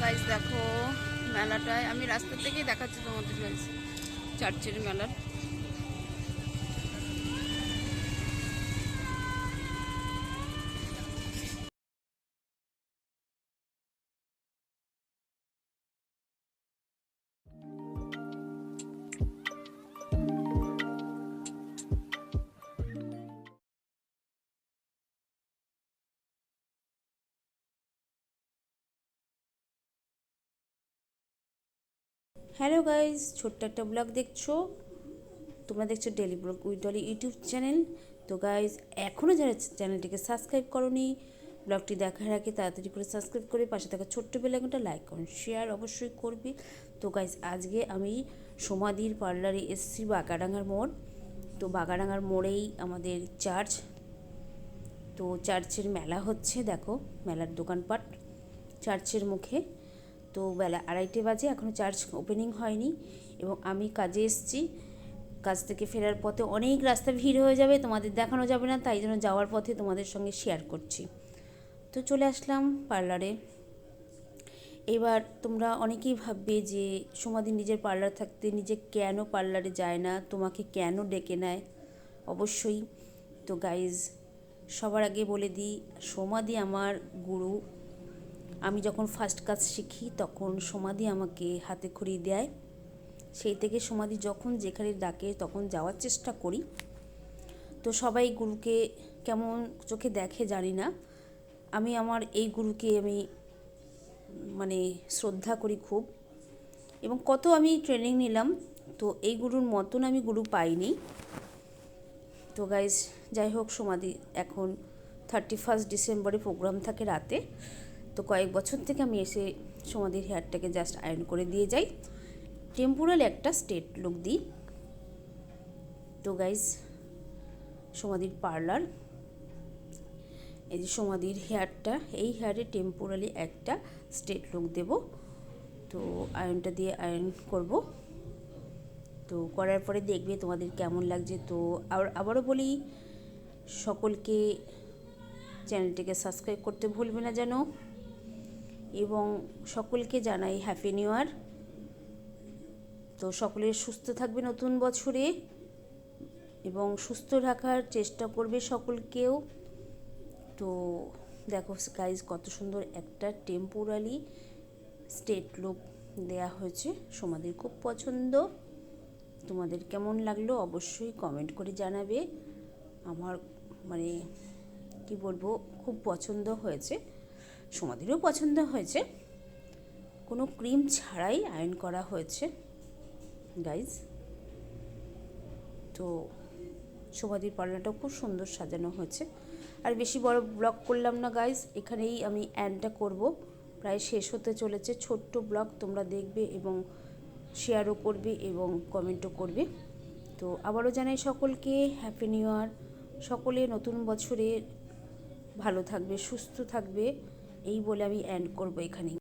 Guys দেখো মেলাটায় আমি রাস্তা থেকেই দেখাচ্ছি তোমাদের গাইজ চার্চের মেলার। হ্যালো গাইজ ছোট্ট একটা ব্লগ দেখছ? তোমরা দেখছ daily blog widely YouTube channel. তো গাইজ এখনও যারা চ্যানেলটিকে সাবস্ক্রাইব করনি, ব্লগটি দেখার আগে তাড়াতাড়ি করে সাবস্ক্রাইব করে পাশে থাকা ছোট্ট বেলাইকনটা লাইক করুন শেয়ার অবশ্যই করবি। তো গাইজ আজকে আমি সমাধির পার্লারে এসছি বাগাডাঙ্গার মোড়। তো বাগাডাঙ্গার মোড়েই আমাদের চার্চ তো চার্চের মেলা হচ্ছে, দেখো, মেলার দোকানপাট। চার্চের মুখে তো বেলা আড়াইটে বাজে এখনও চার্চ ওপেনিং হয়নি এবং আমি কাজে এসেছি। কাজ থেকে ফেরার পথে অনেক রাস্তা ভিড় হয়ে যাবে, তোমাদের দেখানো যাবে না, তাই জন্য যাওয়ার পথে তোমাদের সঙ্গে শেয়ার করছি। তো চলে আসলাম পার্লারে এবার তোমরা অনেকেই ভাববে যে সমাধি নিজের পার্লার থাকতে নিজে কেন পার্লারে যায় না, তোমাকে কেন ডেকে নেয়? অবশ্যই। তো গাইজ সবার আগে বলে দিই সমাধি আমার গুরু। আমি যখন ফার্স্ট কাজ শিখি, তখন সমাধি আমাকে হাতে খড়ি দেয়। সেই থেকে সমাধি যখন যেখানে ডাকে, তখন যাওয়ার চেষ্টা করি। তো সবাই গুরুকে কেমন চোখে দেখে জানি না। আমি আমার এই গুরুকে আমি মানে শ্রদ্ধা করি খুব। এবং কত আমি ট্রেনিং নিলাম, তো এই গুরুর মতন আমি গুরু পাইনি। তো গাইজ যাই হোক, সমাধি এখন থার্টি ফার্স্ট ডিসেম্বরে প্রোগ্রাম থাকে রাতে। তো কয়েক বছর থেকে আমি এসে সমাধির হেয়ারটাকে জাস্ট আয়রন করে দিয়ে যাই। টেম্পোরাল একটা স্টেট লুক দিই। তো গাইজ সমাধির পার্লার এই যে সমাধির হেয়ারটা, এই হেয়ারে টেম্পোরালি একটা স্টেট লুক দেব। তো আয়রনটা দিয়ে আয়রন করব। তো করার পরে দেখবে তোমাদের কেমন লাগছে। তো আর আবারও বলি, সকলকে চ্যানেলটিকে সাবস্ক্রাইব করতে ভুলবে না যেন। এবং সকলকে জানাই হ্যাপি নিউ ইয়ার তো সকলে সুস্থ থাকবে নতুন বছরে এবং সুস্থ রাখার চেষ্টা করবে সকলকেও। তো দেখো গাইজ কত সুন্দর একটা টেম্পোরালি স্টেট লুক দেয়া হয়েছে। সমাধির খুব পছন্দ। তোমাদের কেমন লাগল অবশ্যই কমেন্ট করে জানাবে। আমার মানে কি বলব, খুব পছন্দ হয়েছে। সমাধিরও পছন্দ হয়েছে। কোনো ক্রিম ছাড়াই আয়রন করা হয়েছে। গাইজ তো সমাধির পার্লারটাও খুব সুন্দর সাজানো হয়েছে। আর বেশি বড় ব্লগ করলাম না গাইজ এখানেই আমি অ্যান্ডটা করব। প্রায় শেষ হতে চলেছে ছোট্ট ব্লগ তোমরা দেখবে এবং শেয়ারও করবে এবং কমেন্টও করবে। তো আবারও জানাই সকলকে হ্যাপি নিউ ইয়ার সকলে নতুন বছরে ভালো থাকবে, সুস্থ থাকবে। এই বলে আমি এন্ড করব এখানেই।